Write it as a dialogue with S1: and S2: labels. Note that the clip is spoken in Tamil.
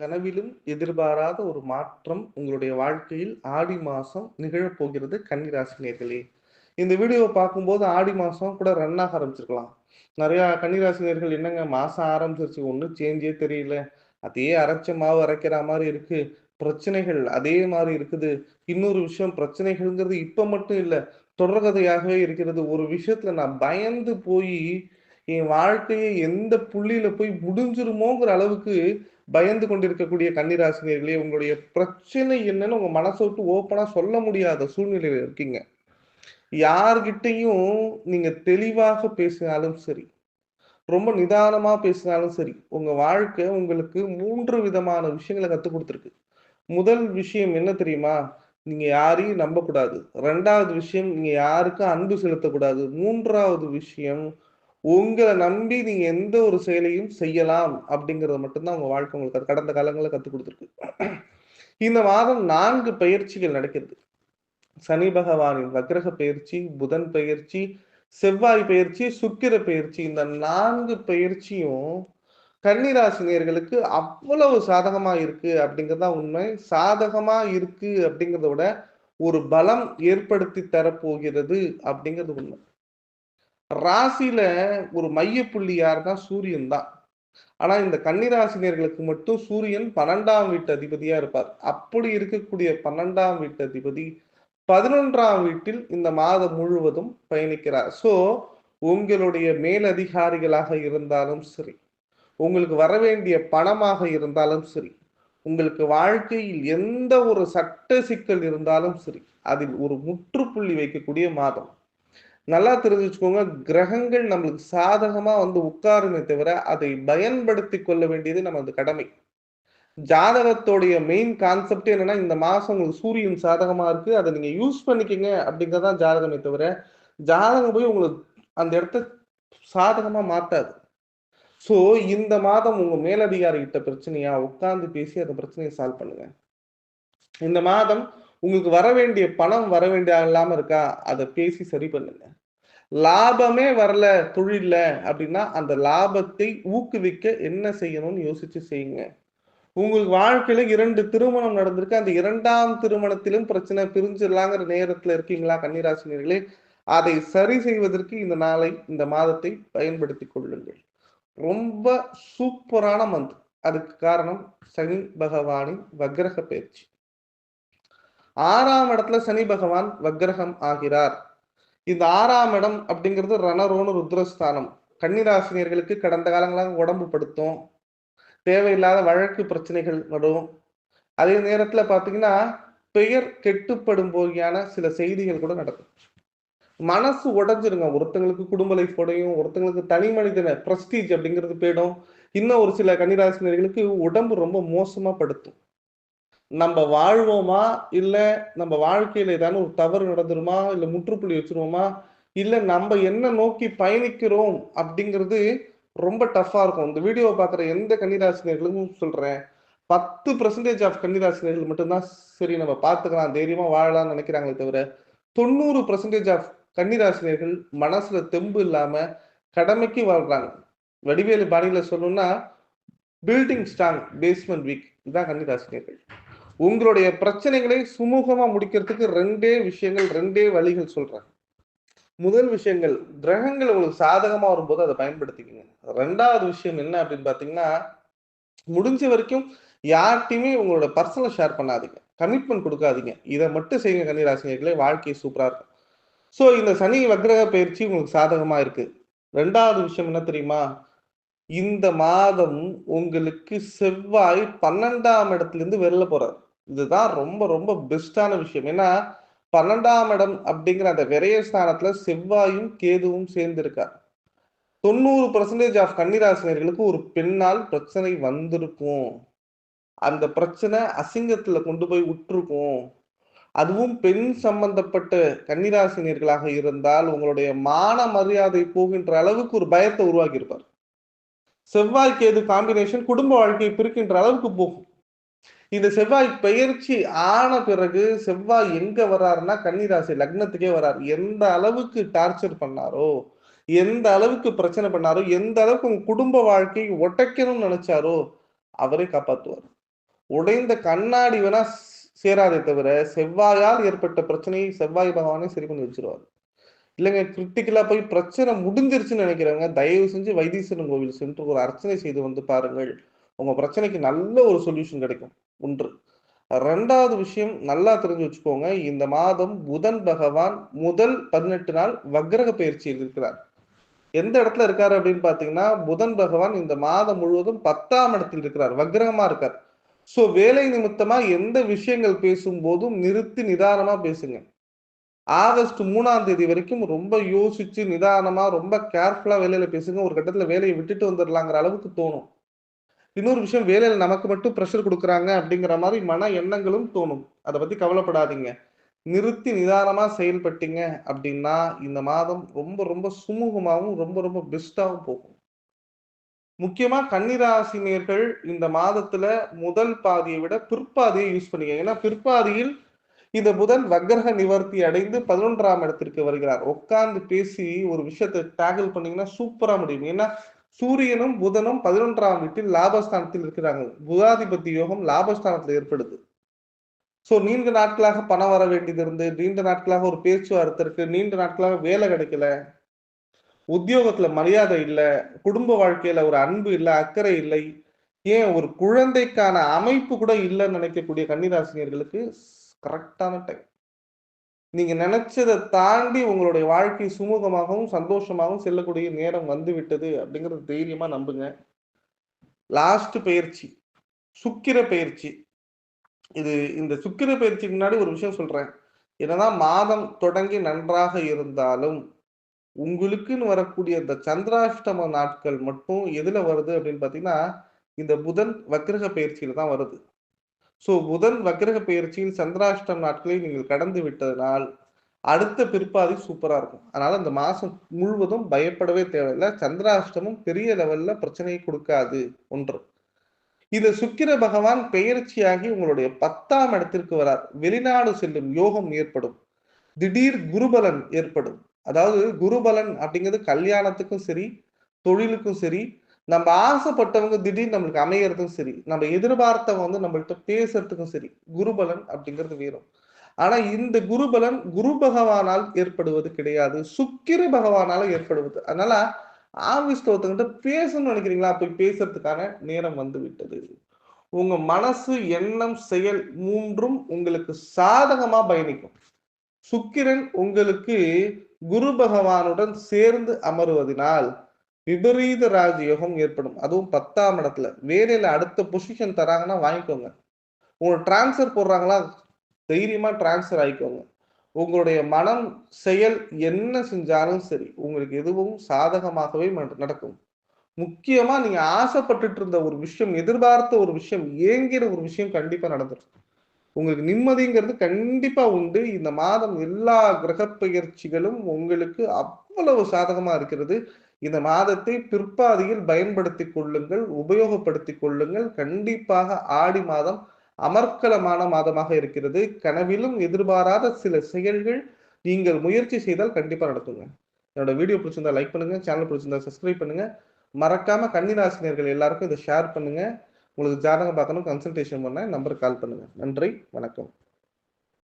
S1: கனவிலும் எதிர்பாராத ஒரு மாற்றம் உங்களுடைய வாழ்க்கையில் ஆடி மாசம் நிகழப்போகிறது கன்னிராசினியர்களே. இந்த வீடியோவை பார்க்கும்போது ஆடி மாசம் கூட ரன் ஆக ஆரம்பிச்சிருக்கலாம். நிறைய கன்னிராசினியர்கள் என்னங்க மாசம் ஆரம்பிச்சிருச்சு ஒன்றும் சேஞ்சே தெரியல. அதே அரைச்ச மாவு அரைக்கிற மாதிரி இருக்கு. பிரச்சனைகள் அதே மாதிரி இருக்குது. இன்னொரு விஷயம் பிரச்சனைகள்ங்கிறது இப்ப மட்டும் இல்லை தொடர்கதையாகவே இருக்கிறது. ஒரு விஷயத்துல நான் பயந்து போய் என் வாழ்க்கையை எந்த புள்ளியில போய் முடிஞ்சிருமோங்கிற அளவுக்கு பயந்து கொண்டிருக்கக்கூடிய கன்னிராசினியர்களே உங்களுடைய பிரச்சனை என்னன்னு உங்க மனசை விட்டு ஓப்பனா சொல்ல முடியாத சூழ்நிலையில இருக்கீங்க. யார்கிட்டையும் நீங்க தெளிவாக பேசினாலும் சரி ரொம்ப நிதானமா பேசினாலும் சரி உங்க வாழ்க்கை உங்களுக்கு மூன்று விதமான விஷயங்களை கத்துக் கொடுத்துருக்கு. முதல் விஷயம் என்ன தெரியுமா? நீங்க யாரையும் நம்பக்கூடாது. ரெண்டாவது விஷயம் நீங்க யாருக்கும் அன்பு செலுத்தக்கூடாது. மூன்றாவது விஷயம் உங்களை நம்பி நீங்க எந்த ஒரு செயலையும் செய்யலாம் அப்படிங்கறத மட்டும்தான் உங்க வாழ்க்கை உங்களுக்கு கடந்த காலங்களில் கத்துக் கொடுத்துருக்கு. இந்த மாதம் நான்கு பயிற்சிகள் நடக்கிறது. சனி பகவானின் வக்ரக பயிற்சி புதன் பயிற்சி செவ்வாய் பயிற்சி சுக்கிர பயிற்சி. இந்த நான்கு பயிற்சியும் கன்னிராசினியர்களுக்கு அவ்வளவு சாதகமா இருக்கு அப்படிங்கறதா உண்மை. சாதகமா இருக்கு அப்படிங்கிறத விட ஒரு பலம் ஏற்படுத்தி தரப்போகிறது அப்படிங்கிறது உண்மை. ராசியில ஒரு மைய புள்ளி யாருன்னா சூரியன் தான். ஆனா இந்த கன்னிராசினியர்களுக்கு மட்டும் சூரியன் பன்னெண்டாம் வீட்டு அதிபதியா இருப்பார். அப்படி இருக்கக்கூடிய பன்னெண்டாம் வீட்டு அதிபதி பதினொன்றாம் வீட்டில் இந்த மாதம் முழுவதும் பயணிக்கிறார். சோ உங்களுடைய மேலதிகாரிகளாக இருந்தாலும் சரி உங்களுக்கு வரவேண்டிய பணமாக இருந்தாலும் சரி உங்களுக்கு வாழ்க்கையில் எந்த ஒரு சட்ட சிக்கல் இருந்தாலும் சரி அதில் ஒரு முற்றுப்புள்ளி வைக்கக்கூடிய மாதம். நல்லா தெரிஞ்சு வச்சுக்கோங்க கிரகங்கள் நம்மளுக்கு சாதகமா வந்து உட்காருமே தவிர அதை பயன்படுத்தி கொள்ள வேண்டியது நமது கடமை. ஜாதகத்தோடைய மெயின் கான்செப்ட் என்னன்னா இந்த மாசம் உங்களுக்கு சூரியன் சாதகமா இருக்கு. அதை நீங்க யூஸ் பண்ணிக்கங்க அப்படிங்கறதான் ஜாதகமே தவிர ஜாதகம் போய் உங்களுக்கு அந்த இடத்த சாதகமா மாத்தாது. ஸோ இந்த மாதம் உங்க மேலதிகாரி கிட்ட பிரச்சனையா உட்கார்ந்து பேசி அந்த பிரச்சனையை சால்வ் பண்ணுங்க. இந்த மாதம் உங்களுக்கு வர வேண்டிய பணம் வர வேண்டிய இல்லாம இருக்கா அதை பேசி சரி பண்ணுங்க. லாபமே வரல தொழில அப்படின்னா அந்த லாபத்தை ஊக்குவிக்க என்ன செய்யணும்னு யோசிச்சு செய்யுங்க. உங்களுக்கு வாழ்க்கையில இரண்டு திருமணம் நடந்திருக்கு. அந்த இரண்டாம் திருமணத்திலும் பிரச்சனை பிரிஞ்சிடலாங்கிற நேரத்துல இருக்கீங்களா கன்னிராசினியர்களே? அதை சரி செய்வதற்கு இந்த நாளை இந்த மாதத்தை பயன்படுத்தி கொள்ளுங்கள். ரொம்ப சூப்பரான மந்த். அதுக்கு காரணம் சனி பகவானின் வக்ரக பயிற்சி. ஆறாம் இடத்துல சனி பகவான் வக்ரகம் ஆகிறார். இந்த ஆறாம் இடம் அப்படிங்கிறது ரணரோனு ருத்ரஸ்தானம். கன்னிராசினியர்களுக்கு கடந்த காலங்களாக உடம்பு படுத்தும் தேவையில்லாத வழக்கு பிரச்சனைகள் வரும் அதே நேரத்தில் பார்த்தீங்கன்னா பெயர் கெட்டுப்படும் போகியான சில செய்திகள் கூட நடக்கும். மனசு உடஞ்சிருங்க. ஒருத்தங்களுக்கு குடும்ப லைஃப் உடையும் ஒருத்தங்களுக்கு தனி மனிதன பிரஸ்டீஜ் அப்படிங்கிறது போயிடும். இன்னும் ஒரு சில கன்னிராசினியர்களுக்கு உடம்பு ரொம்ப மோசமாக படுத்தும். நம்ம வாழ்வோமா? இல்ல நம்ம வாழ்க்கையில ஏதாவது ஒரு தவறு நடந்துருமா? இல்ல முற்றுப்புள்ளி வச்சிருவோமா? இல்ல நம்ம என்ன நோக்கி பயணிக்கிறோம் அப்படிங்கிறது ரொம்ப டஃப்பா இருக்கும். இந்த வீடியோவை பார்க்குற எந்த கன்னிராசினியர்களுக்கும் சொல்றேன். பத்து பர்சன்டேஜ் ஆஃப் கன்னிராசினியர்கள் மட்டும்தான் சரி நம்ம பார்த்துக்கலாம். தைரியமா வாழலாம்னு நினைக்கிறாங்களே தவிர தொண்ணூறு பர்சன்டேஜ் ஆஃப் கன்னிராசினியர்கள் மனசுல தெம்பு இல்லாம கடமைக்கு வாழ்றாங்க. வடிவேலு பாணியில சொல்லணும்னா பில்டிங் ஸ்ட்ராங் பேஸ்மெண்ட் வீக் இதுதான் கன்னிராசினியர்கள். உங்களுடைய பிரச்சனைகளை சுமூகமா முடிக்கிறதுக்கு ரெண்டே விஷயங்கள் ரெண்டே வழிகள் சொல்றாங்க முதல் விஷயங்கள் கிரகங்கள் உங்களுக்கு சாதகமா வரும்போது அதை பயன்படுத்திக்கங்க. ரெண்டாவது விஷயம் என்ன அப்படின்னு பாத்தீங்கன்னா முடிஞ்ச வரைக்கும் யார்கிட்டையுமே உங்களோட பர்சனல் ஷேர் பண்ணாதீங்க. கமிட்மெண்ட் கொடுக்காதீங்க. இதை மட்டும் செய்யுங்க கன்னிராசினியர்களே வாழ்க்கை சூப்பரா இருக்கும். ஸோ இந்த சனி வக்ரக பயிற்சி உங்களுக்கு சாதகமா இருக்கு. ரெண்டாவது விஷயம் என்ன தெரியுமா? இந்த மாதம் உங்களுக்கு செவ்வாய் பன்னெண்டாம் இடத்துல இருந்து வெளில போறாரு. இதுதான் ரொம்ப ரொம்ப பெஸ்டான விஷயம். ஏன்னா பன்னெண்டாம் இடம் அப்படிங்கிற அந்த விரயஸ்தானத்துல செவ்வாயும் கேதுவும் சேர்ந்துருக்கார். தொண்ணூறு பர்சன்டேஜ் ஆஃப் கன்னிராசினியர்களுக்கு ஒரு பெண்ணால் பிரச்சனை வந்திருக்கும். அந்த பிரச்சனை அசிங்கத்துல கொண்டு போய் விட்டுருக்கும் அதுவும் பெண் சம்பந்தப்பட்ட கன்னிராசினியர்களாக இருந்தால் உங்களுடைய மான மரியாதை போகின்ற அளவுக்கு ஒரு பயத்தை உருவாக்கியிருப்பார். செவ்வாய் கேது காம்பினேஷன் குடும்ப வாழ்க்கையை பிரிக்கின்ற அளவுக்கு போகும். இந்த செவ்வாய் பெயர்ச்சி ஆன பிறகு செவ்வாய் எங்க வர்றாருன்னா கன்னிராசி லக்னத்துக்கே வர்றாரு. எந்த அளவுக்கு டார்ச்சர் பண்ணாரோ எந்த அளவுக்கு பிரச்சனை பண்ணாரோ எந்த அளவுக்கு உங்க குடும்ப வாழ்க்கையை உடைக்கணும்னு நினைச்சாரோ அவரே காப்பாத்துவார். உடைந்த கண்ணாடி வேணா சேராதே தவிர செவ்வாயால் ஏற்பட்ட பிரச்சனையை செவ்வாய் பகவானே சரி பண்ணி வச்சிருவார். இல்லைங்க கிரிட்டிக்கலா போய் பிரச்சனை முடிஞ்சிருச்சுன்னு நினைக்கிறவங்க தயவு செஞ்சு வைத்தீஸ்வரன் கோவில் சென்று ஒரு அர்ச்சனை செய்து வந்து பாருங்கள். உங்கள் பிரச்சனைக்கு நல்ல ஒரு சொல்யூஷன் கிடைக்கும். ஒன்று. ரெண்டாவது விஷயம் நல்லா தெரிஞ்சு வச்சுக்கோங்க இந்த மாதம் புதன் பகவான் முதல் பதினெட்டு நாள் வக்ரக பயிற்சியில் இருக்கிறார் எந்த இடத்துல இருக்காரு அப்படின்னு பார்த்தீங்கன்னா புதன் பகவான் இந்த மாதம் முழுவதும் பத்தாம் இடத்தில் இருக்கிறார். வக்ரகமா இருக்கார். ஸோ வேலை நிமித்தமா எந்த விஷயங்கள் பேசும்போதும் நிறுத்தி நிதானமா பேசுங்க. ஆகஸ்ட் மூணாம் தேதி வரைக்கும் ரொம்ப யோசிச்சு நிதானமா ரொம்ப கேர்ஃபுல்லா வேலையில பேசுங்க. ஒரு கட்டத்துல வேலையை விட்டுட்டு வந்துடலாங்கிற அளவுக்கு தோணும். இன்னொரு விஷயம் வேலையில நமக்கு மட்டும் ப்ரெஷர் கொடுக்குறாங்க அப்படிங்கிற மாதிரி மன எண்ணங்களும் தோணும். அதை பத்தி கவலைப்படாதீங்க. நிறுத்தி நிதானமா செயல்பட்டீங்க அப்படின்னா இந்த மாதம் ரொம்ப ரொம்ப சுமூகமாகவும் ரொம்ப ரொம்ப பெஸ்டாகவும் போகும். முக்கியமா கன்னிராசினியர்கள் இந்த மாதத்துல முதல் பாதியை விட பிற்பாதியை யூஸ் பண்ணிக்க ஏன்னா பிற்பாதியில் இந்த புதன் வக்ரக நிவர்த்தி அடைந்து பதினொன்றாம் இடத்திற்கு வருகிறார். உட்கார்ந்து பேசி ஒரு விஷயத்தை டேக்கிள் பண்ணீங்கன்னா சூப்பரா முடியும். ஏன்னா சூரியனும் புதனும் பதினொன்றாம் வீட்டில் லாபஸ்தானத்தில் இருக்கிறாங்க புதாதிபதி யோகம் லாபஸ்தானத்தில் ஏற்படுது. ஸோ நீண்ட நாட்களாக பணம் வர வேண்டியது இருந்து நீண்ட நாட்களாக ஒரு பேச்சுவார்த்தை இருக்கு நீண்ட நாட்களாக வேலை கிடைக்கல உத்தியோகத்துல மரியாதை இல்லை குடும்ப வாழ்க்கையில ஒரு அன்பு இல்லை அக்கறை இல்லை ஏன் ஒரு குழந்தைக்கான அமைப்பு கூட இல்லைன்னு நினைக்கக்கூடிய கன்னிராசினியர்களுக்கு கரெக்டான டைம் நீங்க நினைச்சதை தாண்டி உங்களுடைய வாழ்க்கை சுமூகமாகவும் சந்தோஷமாகவும் செல்லக்கூடிய நேரம் வந்து விட்டது அப்படிங்கறது தைரியமா நம்புங்க. லாஸ்ட் பயிற்சி. சுக்கிர பயிற்சி. இது இந்த சுக்கிர பயிற்சிக்கு முன்னாடி ஒரு விஷயம் சொல்றேன். என்னதான் மாதம் தொடங்கி நன்றாக இருந்தாலும் உங்களுக்குன்னு வரக்கூடிய இந்த சந்திராஷ்டம நாட்கள் மட்டும் எதுல வருது அப்படின்னு பாத்தீங்கன்னா இந்த புதன் வக்கிரக பயிற்சியில தான் வருது. ஸோ புதன் வக்கிரக பயிற்சியில் சந்திராஷ்டம் நாட்களை நீங்கள் கடந்து விட்டதனால் அடுத்த பிற்பாதி சூப்பராக இருக்கும். அதனால அந்த மாதம் முழுவதும் பயப்படவே தேவையில்லை. சந்திராஷ்டமும் பெரிய லெவல்ல பிரச்சனையை கொடுக்காது ஒன்று. இந்த சுக்கிர பகவான் பெயர்ச்சியாகி உங்களுடைய பத்தாம் இடத்திற்கு வரார். வெளிநாடு செல்லும் யோகம் ஏற்படும். திடீர் குருபலன் ஏற்படும். அதாவது குருபலன் அப்படிங்கிறது கல்யாணத்துக்கும் சரி தொழிலுக்கும் சரி நம்ம ஆசைப்பட்டவங்க திடீர்னு நம்மளுக்கு அமையறதும் சரி நம்ம எதிர்பார்த்தவங்க வந்து நம்மள்கிட்ட பேசுறதுக்கும் சரி குருபலன் அப்படிங்கிறது வேறும் ஆனா இந்த குருபலன் குரு பகவானால் ஏற்படுவது கிடையாது சுக்கிர பகவானால ஏற்படுவது. அதனால ஆபீஸ்ல ஒருத்தங்கிட்ட பேசணும்னு நினைக்கிறீங்களா? போய் பேசுறதுக்கான நேரம் வந்து விட்டது. உங்க மனசு எண்ணம் செயல் மூன்றும் உங்களுக்கு சாதகமா பயணிக்கும். சுக்கிரன் உங்களுக்கு குரு பகவானுடன் சேர்ந்து அமருவதனால் விபரீத ராஜயோகம் ஏற்படும். அதுவும் பத்தாம் இடத்துல. வேலையில அடுத்த பொசிஷன் தராங்கன்னா வாங்கிக்கோங்க. உங்களுக்கு டிரான்ஸ்ஃபர் போடுறாங்களா? தைரியமா டிரான்ஸ்ஃபர் ஆகிக்கோங்க உங்களுடைய மனம் செயல் என்ன செஞ்சாலும் சரி உங்களுக்கு எதுவும் சாதகமாகவே நடக்கும். முக்கியமா நீங்க ஆசைப்பட்டுட்டு இருந்த ஒரு விஷயம் எதிர்பார்த்த ஒரு விஷயம் ஏங்கிற ஒரு விஷயம் கண்டிப்பா நடந்துடும் உங்களுக்கு நிம்மதிங்கிறது கண்டிப்பா உண்டு. இந்த மாதம் எல்லா கிரக பயிற்சிகளும் உங்களுக்கு அவ்வளவு சாதகமா இருக்கிறது. இந்த மாதத்தை பிற்பாதியில் பயன்படுத்தி கொள்ளுங்கள் உபயோகப்படுத்தி கொள்ளுங்கள். கண்டிப்பாக ஆடி மாதம் அமர்க்கலமான மாதமாக இருக்கிறது. கனவிலும் எதிர்பாராத சில செயல்கள் நீங்கள் முயற்சி செய்தால் கண்டிப்பா நடத்துங்க என்னோட வீடியோ பிடிச்சிருந்தா லைக் பண்ணுங்க சேனல் பிடிச்சிருந்தா சப்ஸ்கிரைப் பண்ணுங்க. மறக்காம கன்னிராசினியர்கள் எல்லாருக்கும் இதை ஷேர் பண்ணுங்க. உங்களுக்கு ஜாதகம் பார்க்கணும் கன்சல்டேஷன் பண்ண நம்பருக்கு கால் பண்ணுங்க. நன்றி வணக்கம்.